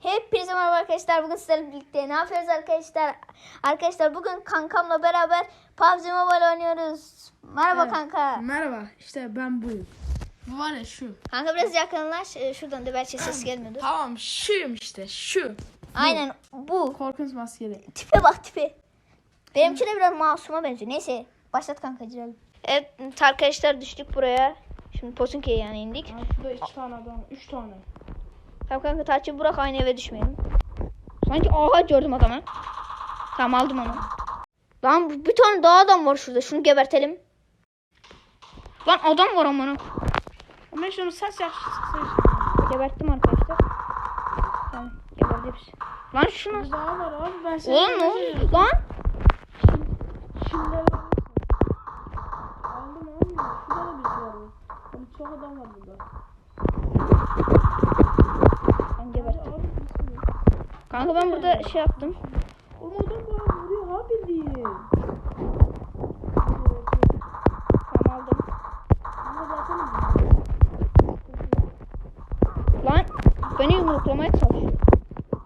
Hepinize merhaba arkadaşlar. Bugün sizlerle birlikte ne yapıyoruz arkadaşlar? Arkadaşlar bugün kankamla beraber PUBG Mobile oynuyoruz. Merhaba Evet. kanka. Merhaba işte ben buyum. Bu var ya şu. Kanka biraz yakınlaş. Ee, Şuradan da belki ses gelmiyordu. Tamam şuyum işte şu. Aynen bu. Korkunç maskeli. Tipe bak tipe. Benimki de biraz masuma benziyor. Neyse başlat kanka girelim. Evet arkadaşlar düştük buraya. Şimdi Posunke'ye yani indik. Aa, şurada iki tane adam. Üç tane. Tamam kanka taçı bırak aynı eve düşmeyelim. Sanki aha gördüm adamı. Tamam aldım onu. Lan bir tane daha adam var şurada. Şunu gebertelim. Lan adam var amanın. Ama şunu ses yap. Geberttim arkadaşlar. Tamam geberdi hepsi. Lan şunu. Daha var abi ben seni Oğlum ne oluyor? Lan. Şimdi aldım oğlum. Şurada da bir şey var. Çok adam var burada. Kanka ben burada şey yaptım. Oğlum adam bana vuruyor ha bildiğin. Tamam aldım. Ama zaten Lan beni yumruklamaya çalışıyor.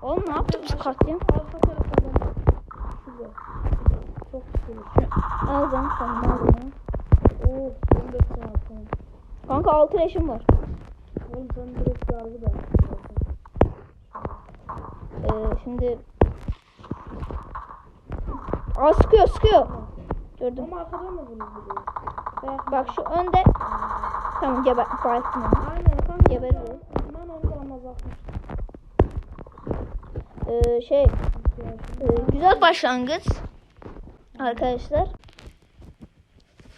Oğlum ne yaptık biz katliam? arka var. Şurada. Çok güzel. Aldım tamam aldım. Oo, 14 saat tamam. Kanka altı leşim var. Oğlum sen direkt yargı da. Ee, şimdi Aa sıkıyor sıkıyor. Gördüm. Ama arkadan da bunu vuruyor. Bak şu önde. Tamam geber bayılttım onu. Aynen kanka. Geberir. Ben onu ona bakmıştım. Ee, şey e, güzel başlangıç. Arkadaşlar.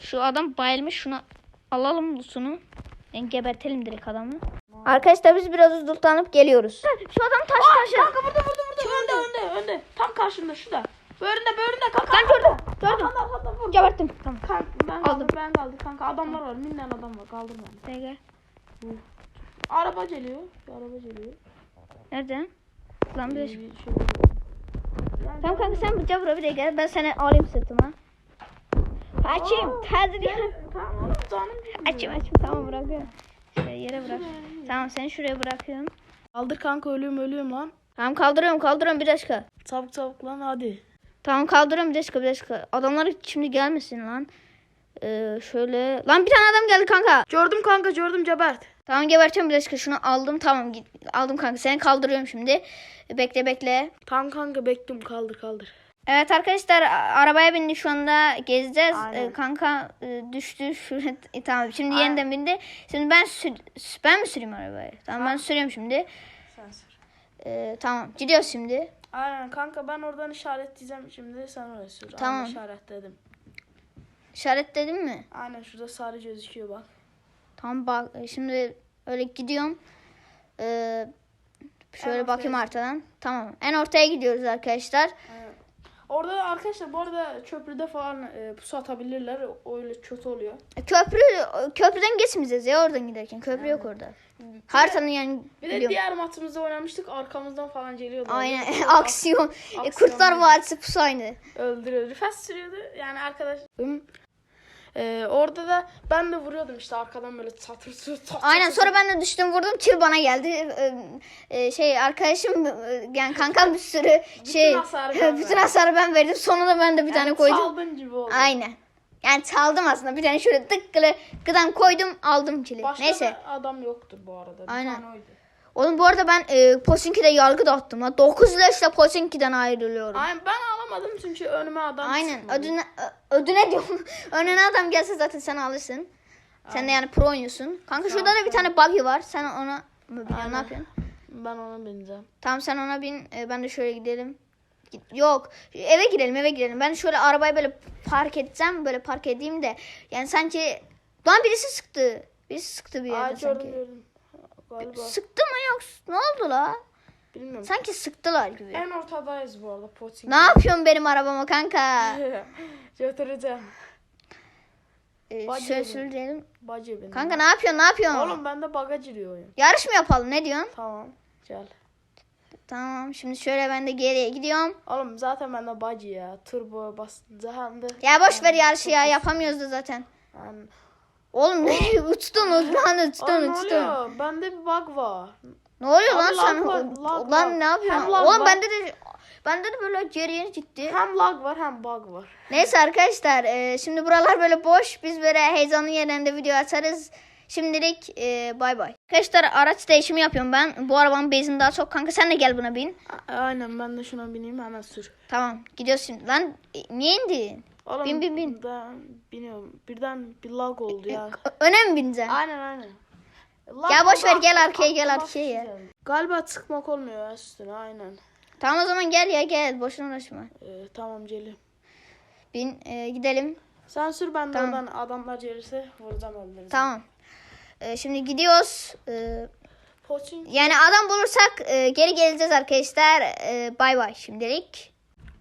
Şu adam bayılmış şunu alalım lootunu. Yani gebertelim direkt adamı. Arkadaşlar biz biraz hızlanıp geliyoruz. Şu adam taş taşı. Kanka burada burada burada. Önde önde önde. Tam karşında şurada. Böğründe böğründe kanka. Ben gördüm. Gördüm. Arkanda arkanda vur. Geberttim. Tamam. Kanka ben Aldım. aldım. Ben kaldım kanka. Adamlar var. Minden adam var. Kaldır beni. Gel, gel. Araba geliyor. Bir araba geliyor. Nerede? Lan bir şey. Yani Tamam kanka sen bu cabra bir de gel. Ben seni alayım sırtıma. Açayım. Tazeliyorum. Tamam oğlum canım. Açayım açayım. Tamam bırakıyorum. Şuraya yere bırak. Tamam seni şuraya bırakıyorum. Kaldır kanka ölüyorum ölüyorum lan. Tamam kaldırıyorum kaldırıyorum bir dakika. Çabuk çabuk lan hadi. Tamam kaldırıyorum bir dakika bir dakika. Adamlar şimdi gelmesin lan. Ee, şöyle. Lan bir tane adam geldi kanka. Gördüm kanka gördüm Cebert. Tamam geberteceğim bir dakika şunu aldım tamam git. Aldım kanka seni kaldırıyorum şimdi. Bekle bekle. Tamam kanka bekliyorum kaldır kaldır. Evet arkadaşlar arabaya bindik şu anda gezeceğiz. Aynen. Ee, kanka e, düştü şuraya. E, tamam şimdi Aynen. yeniden bindi. Şimdi ben sür ben mi süreyim arabayı? Tamam ben sürüyorum şimdi. Sen sür. Ee, tamam gidiyoruz şimdi. Aynen kanka ben oradan işaretleyeceğim şimdi sen oraya sür. Tamam. Aynen işaretledim. İşaretledin mi? Aynen şurada sarı gözüküyor bak. Tamam bak e, şimdi öyle gidiyorum. Ee, şöyle En ortaya bakayım git. arkadan. Tamam. En ortaya gidiyoruz arkadaşlar. Aynen. Orada da arkadaşlar bu arada köprüde falan e, pusu atabilirler. Öyle kötü oluyor. Köprü köprüden geçmeyeceğiz ya oradan giderken. Köprü yok orada. Haritanın yani Bir de biliyorum. diğer matımızda oynamıştık arkamızdan falan geliyordu. Aynen aksiyon. E, aksiyon Kurtlar Vadisi pusu aynı. öldürüyordu. Fast sürüyordu. Yani arkadaş. Ee, orada da ben de vuruyordum işte arkadan böyle çatır çatır çatır. Aynen sonra ben de düştüm vurdum kill bana geldi. Ee, e, şey arkadaşım e, yani kankam bir sürü şey hasarı ben bütün hasarı ben verdim. Sonunda ben de bir tane Yani koydum. Çaldın gibi oldu. Aynen. Yani çaldım aslında. Bir tane şöyle tıkkılı gıdan koydum aldım kili. Başka Neyse. da adam yoktur bu arada. Bir Aynen. tane oydu. Oğlum bu arada ben e, Posinki'de yargı dağıttım. Ha. 9 leşle Posinki'den ayrılıyorum. Aynen ben alamadım çünkü önüme adam Aynen. çıkmadı. Ödüne, ö- ödüne diyorum. Önüne adam gelse zaten sen alırsın. Sen de yani pro oynuyorsun. Kanka şurada da bir tane buggy var. Sen ona mı biniyorsun? Ne yapıyorsun? Ben ona bineceğim. Tamam sen ona bin. e, ben de şöyle gidelim. Git- Yok. Eve girelim eve girelim. Ben şöyle arabayı böyle park edeceğim. Böyle park edeyim de. Yani sanki... Lan birisi sıktı. Birisi sıktı bir Aa yerde gördüm sanki. gördüm. Galiba. Sıktı mı yoksa? Ne oldu la? Bilmiyorum. Sanki sıktılar gibi. En ortadayız bu arada Poçink. Ne yapıyorsun benim arabama kanka? Götüreceğim. Ee, Bacı söyleyelim. Bacı benim. Kanka ne yapıyorsun ne yapıyorsun? Oğlum bende baga giriyor oyun. Yarış mı yapalım ne diyorsun? Tamam. Gel. Tamam şimdi şöyle ben de geriye gidiyorum. Oğlum zaten bende bacı ya. Turbo basınca hem de. Ya boş ver yarışı ya yapamıyoruz da zaten. Yani... Oğlum ne uçtun uçtun uçtun Aa, ne uçtun. oluyor? Bende bir bug var. Ne oluyor Abi lan lag sen? var, lag lan var. ne yapıyorsun? Lag Oğlum var. bende de bende de böyle geriye gitti. Hem lag var hem bug var. Neyse arkadaşlar e, şimdi buralar böyle boş. Biz böyle heyecanlı yerlerinde video atarız. Şimdilik e, bay bay. Arkadaşlar araç değişimi yapıyorum ben. Bu arabanın benzin daha çok. Kanka sen de gel buna bin. A- Aynen ben de şuna bineyim hemen sür. Tamam gidiyoruz şimdi. Lan e, niye indin? Oğlum, Bin, bin, bin. Ben biniyorum. Birden bir lag oldu ya. Öne mi bineceksin? aynen aynen. Lag Gel boş ver, gel arkaya, gel arkaya ya. Galiba çıkmak olmuyor ya üstüne aynen. Tamam o zaman gel ya gel. Boşuna uğraşma. Ee, tamam Celi. Bin e, gidelim. Sen sür ben de Tamam. oradan adamlar gelirse vuracağım öldüreceğim. Tamam. E, şimdi gidiyoruz. E, Poçin. Yani adam bulursak e, geri geleceğiz arkadaşlar. E, bay bay şimdilik.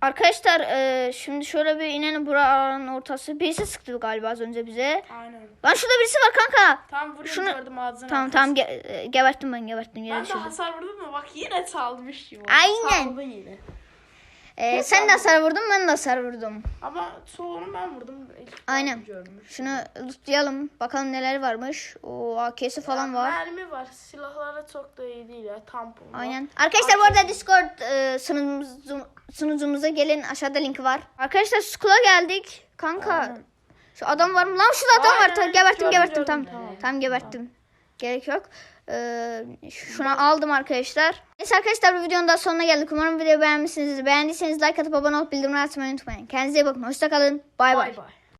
Arkadaşlar e, şimdi şöyle bir inelim buranın ortası. Birisi sıktı galiba az önce bize. Aynen. Lan şurada birisi var kanka. Tam vuruyorum Şunu- gördüm ağzına. Tamam tamam ge- e, geberttim ben geberttim. Ben de hasar vurdum mu? Bak yine çalmış gibi. Aynen. Çaldı yine. E, sen de hasar vurdun ben de hasar vurdum. Ama çoğunu ben vurdum. İlk Aynen. ben görmüş. Şunu lootlayalım. Bakalım neler varmış. O AK'si falan var. Mermi var. Silahları çok da iyi değil ya. Tampon var. Aynen. Arkadaşlar bu arada Discord e, sunucumuz- sunucumuza gelin. Aşağıda linki var. Arkadaşlar Skull'a geldik. Kanka. Şu adam var mı? Lan şurada adam var. Aynen. geberttim Gördüm, geberttim. gördüm. Tamam. Tamam. Geberttim. Gerek yok. Ee, şunu aldım arkadaşlar. Neyse arkadaşlar bu videonun daha sonuna geldik. Umarım videoyu beğenmişsinizdir. Beğendiyseniz like atıp abone olup bildirimleri açmayı unutmayın. Kendinize iyi bakın. Hoşçakalın. Bay bay.